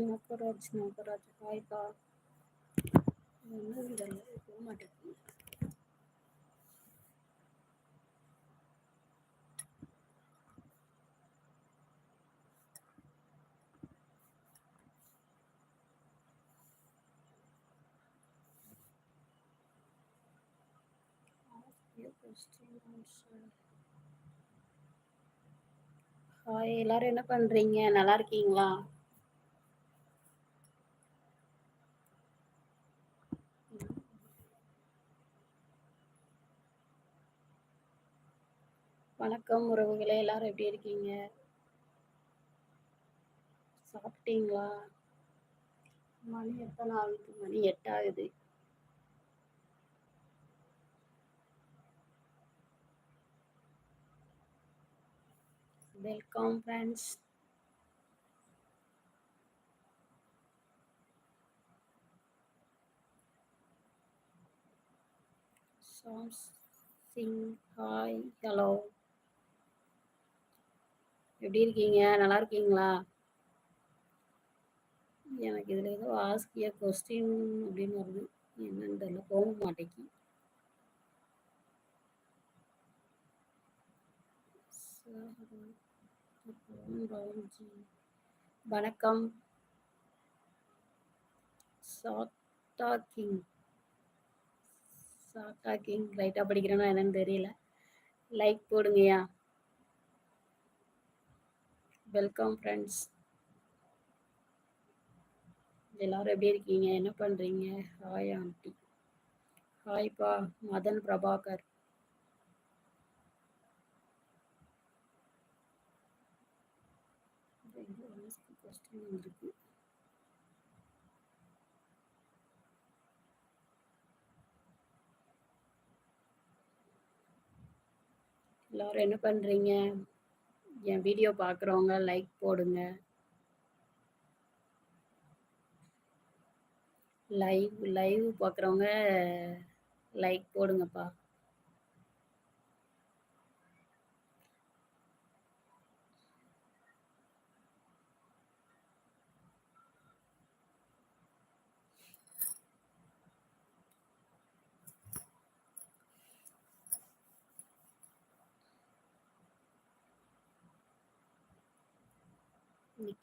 நாகராஜ் நாகராஜ் ஹாய்ப்பா என்ன இதெல்லாம் போக மாட்டேங்குது ஹாய் எல்லாரும் என்ன பண்றீங்க? நல்லா இருக்கீங்களா? வணக்கம் உறவுகளே எல்லாரும் எப்படி இருக்கீங்க? சாப்பிட்டீங்களா? மணி எத்தனை ஆகுது மணி எட்டாகுது welcome friends songs sing hi hello எப்படி இருக்கீங்க? நல்லா இருக்கீங்களா? எனக்கு இதில் ஏதோ ஆஸ்கிய கொஸ்டின் அப்படின்னு வருது. என்னன்னு தெரியல. போக மாட்டேங்கி. வணக்கம். சாட்டா கிங். சாட்டா கிங். ரைட்டாக படிக்கிறேன்னா என்னன்னு தெரியல. லைக் போடுங்கய்யா. வெல்கம் ஃப்ரெண்ட்ஸ் எல்லாரும் எப்படி இருக்கீங்க? என்ன பண்ணுறீங்க ஹாய் ஆண்டி ஹாய்ப்பா மதன் பிரபாகர். கொஸ்டின் வந்திருக்கு. எல்லாரும் என்ன பண்ணுறீங்க என் வீடியோ பார்க்குறவங்க லைக் போடுங்க. லைவ் லைவ் பார்க்குறவங்க லைக் போடுங்கப்பா.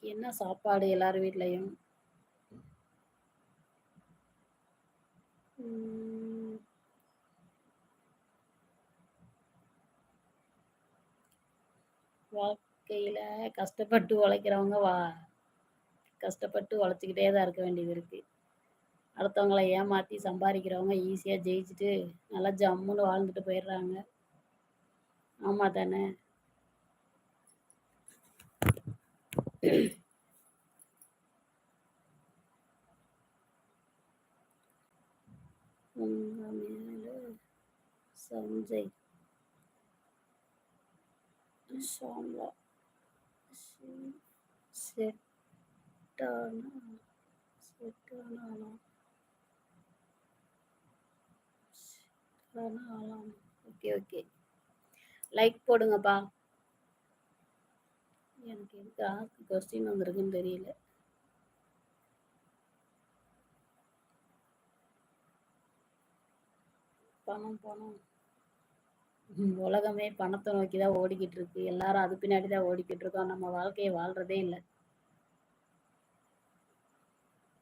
இன்னைக்கு என்ன சாப்பாடு எல்லார் வீட்லயும்? வாழ்க்கையில கஷ்டப்பட்டு உழைக்கிறவங்க வா கஷ்டப்பட்டு உழைச்சிக்கிட்டே தான் இருக்க வேண்டியது இருக்கு. அடுத்தவங்களை ஏமாத்தி சம்பாதிக்கிறவங்க ஈஸியா ஜெயிச்சுட்டு நல்லா ஜம்முன்னு வாழ்ந்துட்டு போயிடுறாங்க. ஆமா தானே சஞ்சய் ஷாம்லா செட்டானா செட்டானா ஆலாம் ஓகே ஓகே லைக் போடுங்கப்பா. எனக்கு எதுக்கு ஆக்கு கொஸ்டின் வந்திருக்குன்னு தெரியல. பணம் பணம். உலகமே பணத்தை நோக்கி தான் ஓடிக்கிட்டு இருக்கு எல்லாரும் அது பின்னாடி தான் ஓடிக்கிட்டு இருக்கோம் நம்ம வாழ்க்கையை வாழ்றதே இல்லை.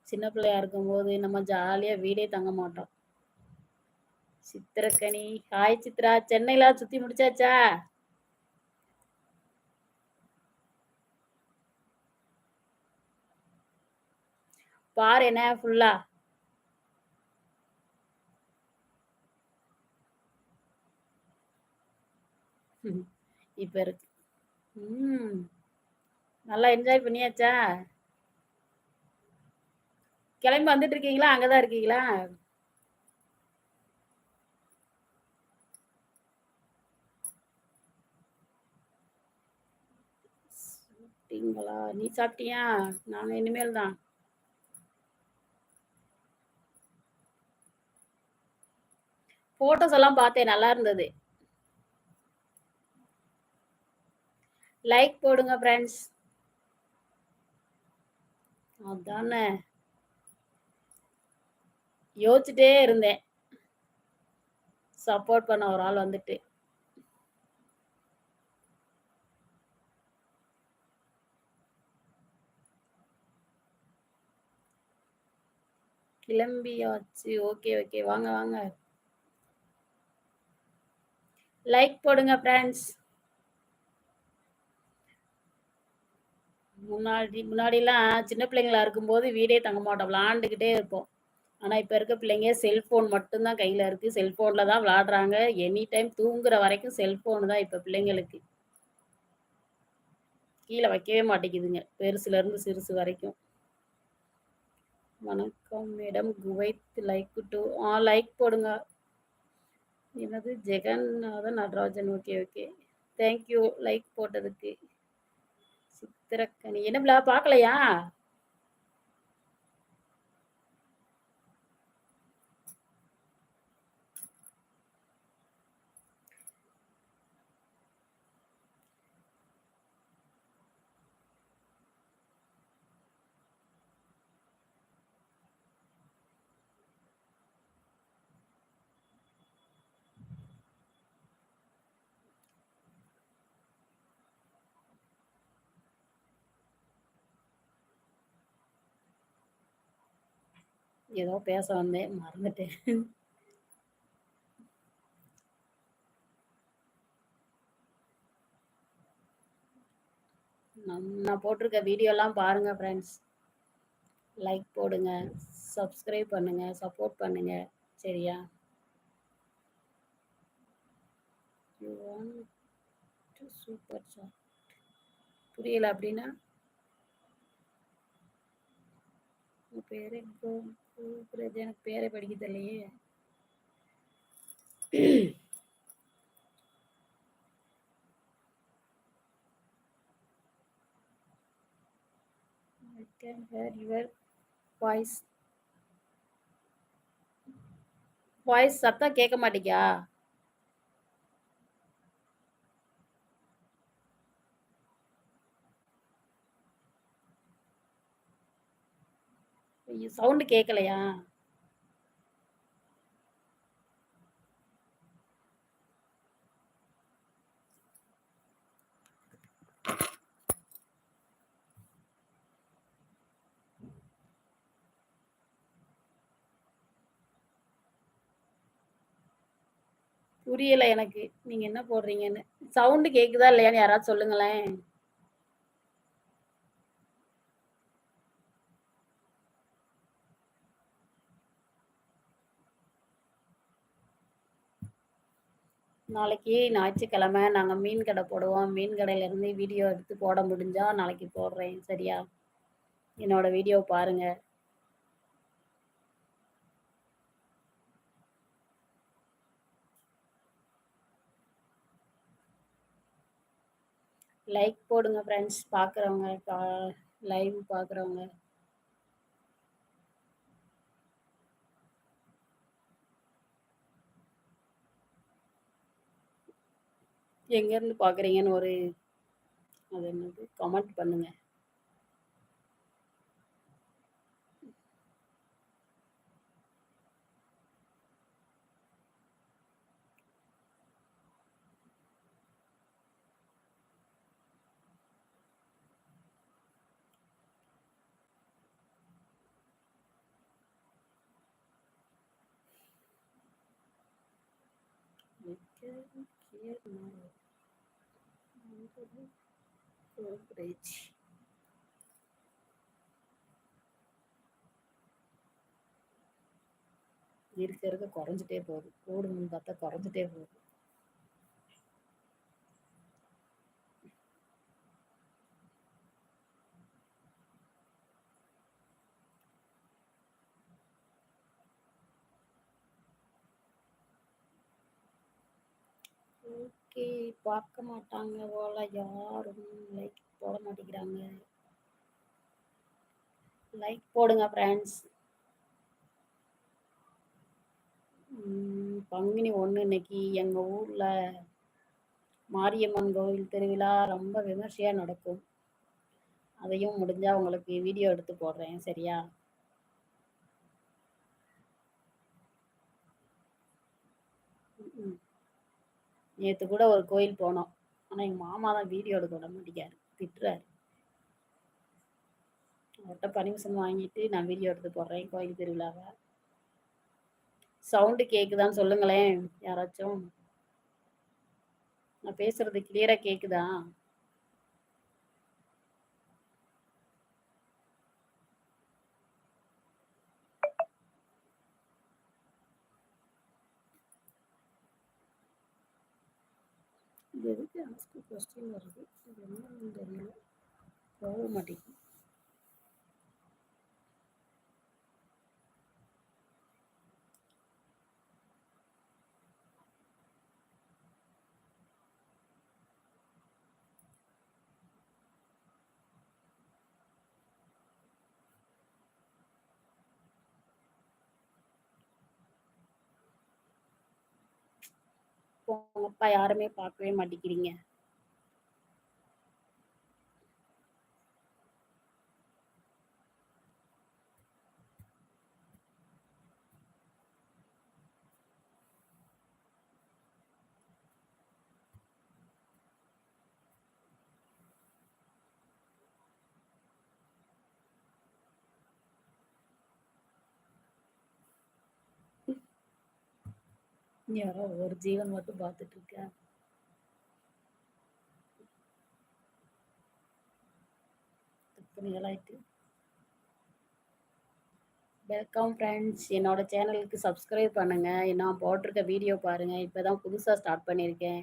சின்ன பிள்ளையா இருக்கும்போது நம்ம ஜாலியா வீடே தங்க மாட்டோம். சித்திரக்கனி. ஹாய் சித்ரா. சென்னையில சுத்தி முடிச்சாச்சா? பாரு என்ன ஃபுல்லா இப்ப இருக்கு. ம். நல்லா என்ஜாய் பண்ணியாச்சா? கிளம்பி வந்துட்டு இருக்கீங்களா? அங்கதான் இருக்கீங்களா? சாப்பிட்டீங்களா? நீ சாப்பிட்டியா? நாங்க இனிமேல் தான். போட்டோஸ் எல்லாம் பார்த்தேன். நல்லா இருந்தது. லைக் போடுங்க ஃப்ரெண்ட்ஸ் அதானே. யோசிச்சுட்டே இருந்தேன். சப்போர்ட் பண்ண ஒரு ஆள் வந்துட்டு. கிளம்பியாச்சு. ஓகே ஓகே வாங்க வாங்க. லைக் போடுங்க ஃப்ரெண்ட்ஸ் முன்னாடி முன்னாடிலாம் சின்ன பிள்ளைங்களா இருக்கும்போது வீடே தங்க மாட்டோம். விளாண்டுக்கிட்டே இருப்போம். ஆனால் இப்போ இருக்க பிள்ளைங்க செல்ஃபோன் மட்டும்தான் கையில் இருக்குது செல்ஃபோனில் தான் விளாடுறாங்க. எனி டைம் தூங்குற வரைக்கும் செல்ஃபோனு தான் இப்போ பிள்ளைங்களுக்கு. கீழே வைக்கவே மாட்டேங்குதுங்க. பெருசுலேருந்து சிறுசு வரைக்கும். வணக்கம் madam. Kuwait like to ah like போடுங்க. என்னது? Jagannathan Natarajan. Okay okay thank you like போட்டதுக்கு. சித்திரக்கனி என்ன பார்க்கலையா? ஏதோ பேச வந்தேன் மறந்துட்டேன். நம் நான் போட்டிருக்க வீடியோலாம் பாருங்கள் ஃப்ரெண்ட்ஸ் லைக் போடுங்க சப்ஸ்கிரைப் பண்ணுங்கள் சப்போர்ட் பண்ணுங்கள் சரியா? சூப்பர் சார் புரியல அப்படின்னா? உங்கள் பேர் கூப்பிடுறது எனக்கு பேரை படிக்க தெரியலையே I can hear your voice. Voice சத்தம் கேட்க ஐயோ சவுண்டு கேட்கலையா புரியல எனக்கு. நீங்க என்ன போடுறீங்கன்னு. சவுண்டு கேக்குதா இல்லையான்னு யாராவது சொல்லுங்களேன். நாளைக்கு ஞாயிற்றுக்கிழமை நாங்கள் மீன் கடை போடுவோம். மீன் கடையிலேருந்து வீடியோ எடுத்து போட முடிஞ்சால் நாளைக்கு போடுறேன். சரியா? என்னோட வீடியோ பாருங்கள் லைக் போடுங்க ஃப்ரெண்ட்ஸ் பார்க்குறவங்க லைவ் பார்க்குறவங்க எங்கேருந்து பார்க்குறீங்கன்னு ஒரு அது என்னது? கமெண்ட் பண்ணுங்கள் இருக்க இருக்க குறைஞ்சிட்டே போகுது. கூடுன்னு பார்த்தா குறைஞ்சிட்டே போகுது. ஓகே பார்க்க மாட்டாங்க போல. யாரும் லைக் போட மாட்டேங்கிறாங்க லைக் போடுங்க ஃப்ரெண்ட்ஸ் பங்குனி ஒன்று இன்னைக்கு எங்கள் ஊரில் மாரியம்மன் கோவில் திருவிழா ரொம்ப விமர்சையாக நடக்கும். அதையும் முடிஞ்சால் உங்களுக்கு வீடியோ எடுத்து போடுறேன் சரியா? நேற்று கூட ஒரு கோயில் போனோம். ஆனால் எங்கள் மாமா தான் வீடியோ எடுக்க விட மாட்டேங்காரு திட்டுறாரு. அவர்கிட்ட பர்மிஷன் வாங்கிட்டு நான் வீடியோ எடுத்து போடுறேன் கோயில் திருவிழாவை. சவுண்டு கேக்குதான்னு சொல்லுங்களேன் யாராச்சும். நான் பேசுறது கிளியரா கேக்குதா இது எதுக்கு ஆஸ்க் கொஸ்டின் வருது இது என்னன்னு தெரியல. போக மாட்டேங்குது. போங்கப்பா யாருமே பார்க்கவே மாட்டேங்கிறீங்க. யாரோ ஒரு ஜீவன் மட்டும் பார்த்துட்டு இருக்கேன் வெல்கம் ஃப்ரெண்ட்ஸ் என்னோட சேனலுக்கு சப்ஸ்கிரைப் பண்ணுங்க. நான் போட்டிருக்க வீடியோ பாருங்க. இப்போதான் புதுசாக ஸ்டார்ட் பண்ணியிருக்கேன்.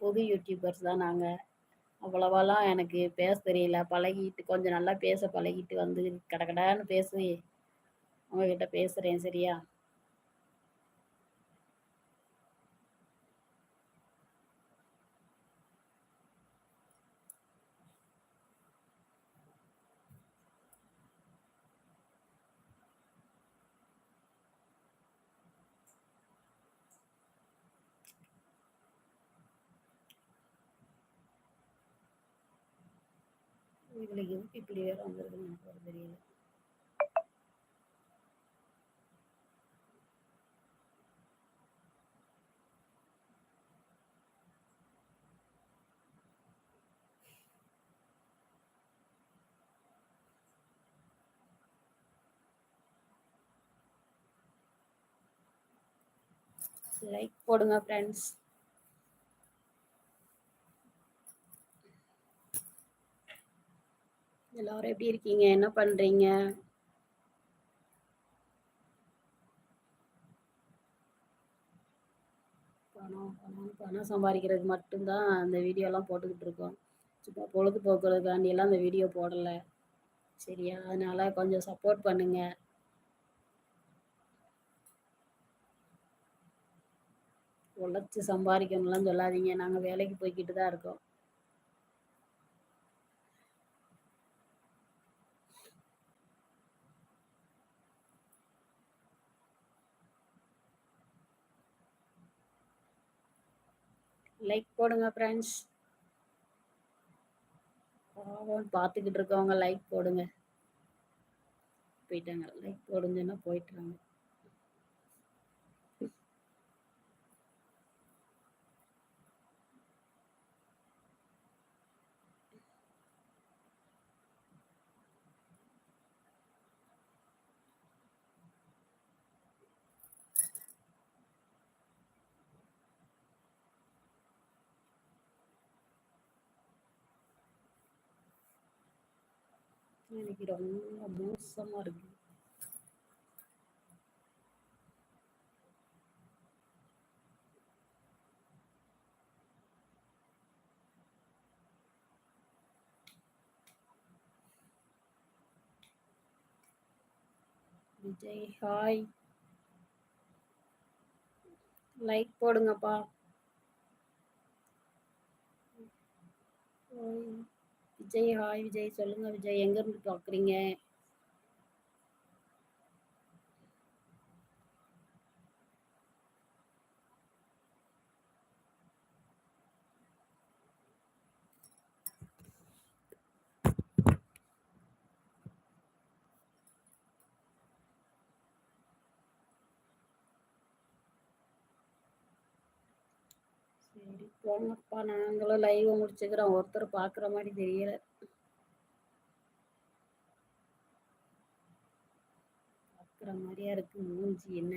புது யூடியூபர்ஸ் தான் நாங்கள் அவ்வளவாலாம் எனக்கு பேச தெரியல. பழகிட்டு கொஞ்சம் நல்லா பேச பழகிட்டு வந்து கடகடான்னு பேசி உங்ககிட்ட பேசுகிறேன் சரியா? இதில் எதுக்கு இப்படி வேறு நமக்கு ஒரு தெரியல. லைக் போடுங்க ஃப்ரெண்ட்ஸ் எல்லாரும் எப்படி இருக்கீங்க? என்ன பண்றீங்க? பணம் பணம் பணம் சம்பாதிக்கிறது மட்டும்தான் அந்த வீடியோலாம் போட்டுக்கிட்டு இருக்கோம். சும்மா பொழுதுபோக்குறதுக்காண்டி எல்லாம் அந்த வீடியோ போடலை. சரியா? அதனால கொஞ்சம் சப்போர்ட் பண்ணுங்க. உழைச்சி சம்பாதிக்கணும்லாம் சொல்லாதீங்க. நாங்கள் வேலைக்கு போய்கிட்டு தான் இருக்கோம். லைக் போடுங்க ஃப்ரெண்ட்ஸ் பாவம் பார்த்துக்கிட்டு இருக்கவங்க லைக் போடுங்க. போயிட்டாங்க. லைக் போடுங்கன்னா போயிட்டாங்க. எனக்கு ரொம்ப மோசமா இருக்கு. விஜய் ஹாய் லைக் போடுங்கப்பா. விஜய் ஹாய் விஜய் சொல்லுங்க விஜய். எங்க இருந்து ஆமாப்பா நாங்களும் லைவ் முடிச்சுக்கிறோம். ஒருத்தர் பார்க்குற மாதிரி தெரியல. பார்க்குற மாதிரியா இருக்கு. மூஞ்சி என்ன?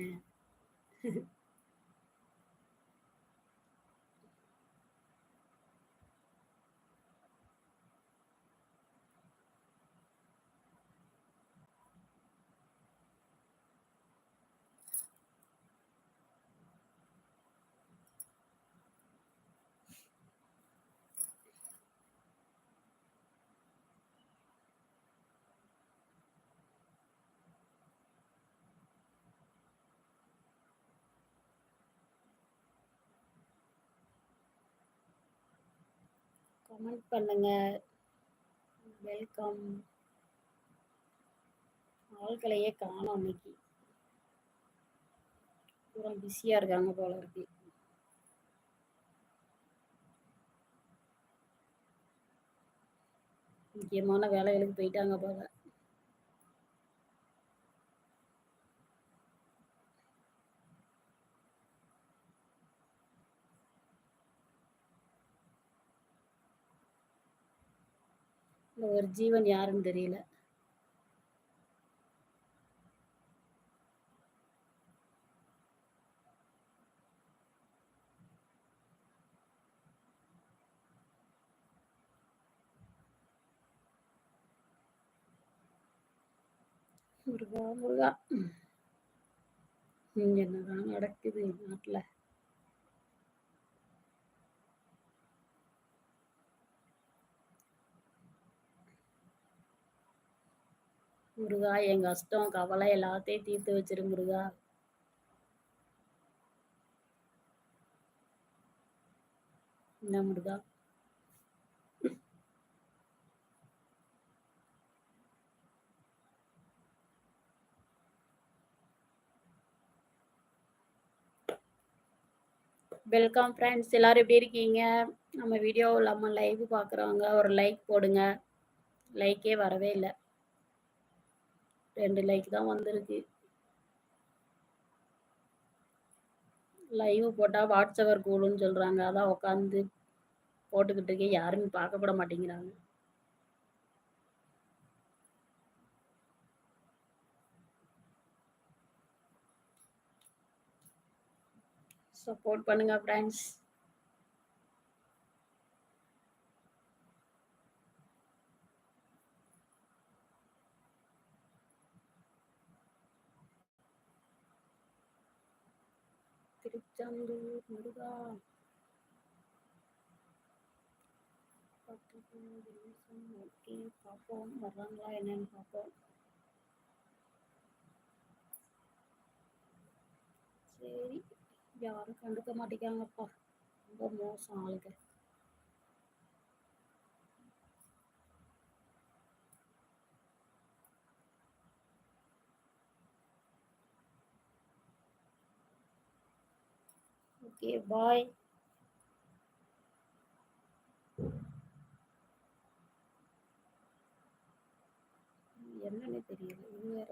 கமெண்ட் பண்ணுங்க. வெல்கம் ஆட்களையே காணோம் இன்னைக்கு. பூரா பிஸியாக இருக்காங்க போல இருக்கு. முக்கியமான வேலைகளுக்கு போயிட்டாங்க போல. இந்த ஒரு ஜீவன் யாருன்னு தெரியல. முருகா முருகா. இங்க என்னதான் நடக்குது நாட்டுல. முருகா என் கஷ்டம் கவலை எல்லாத்தையும் தீர்த்து வச்சிரு முருகா. என்ன முருகா? வெல்கம் ஃப்ரெண்ட்ஸ் எல்லாரும் எப்படி இருக்கீங்க? நம்ம வீடியோ இல்லாமல் லைவ் பார்க்குறவங்க ஒரு லைக் போடுங்க. லைக்கே வரவே இல்லை. ரெண்டு லைக் தான் வந்திருக்கு. லைவ் போட்டால் வாட்ஸ்அவர் கூடுன்னு சொல்கிறாங்க அதான் உட்காந்து போட்டுக்கிட்டு இருக்கேன் யாருமே பார்க்க கூட மாட்டேங்கிறாங்க. சப்போர்ட் பண்ணுங்க ஃப்ரெண்ட்ஸ் திருச்செந்தூர் முருகா ஓகே பார்ப்போம் வர்றாங்களா என்னன்னு பார்ப்போம் சரி யாரும் கண்டுக்க மாட்டேங்கிறாங்கப்பா. ரொம்ப மோசம் ஆளுங்க. Okay bye. என்னன்னு தெரியல இது வேற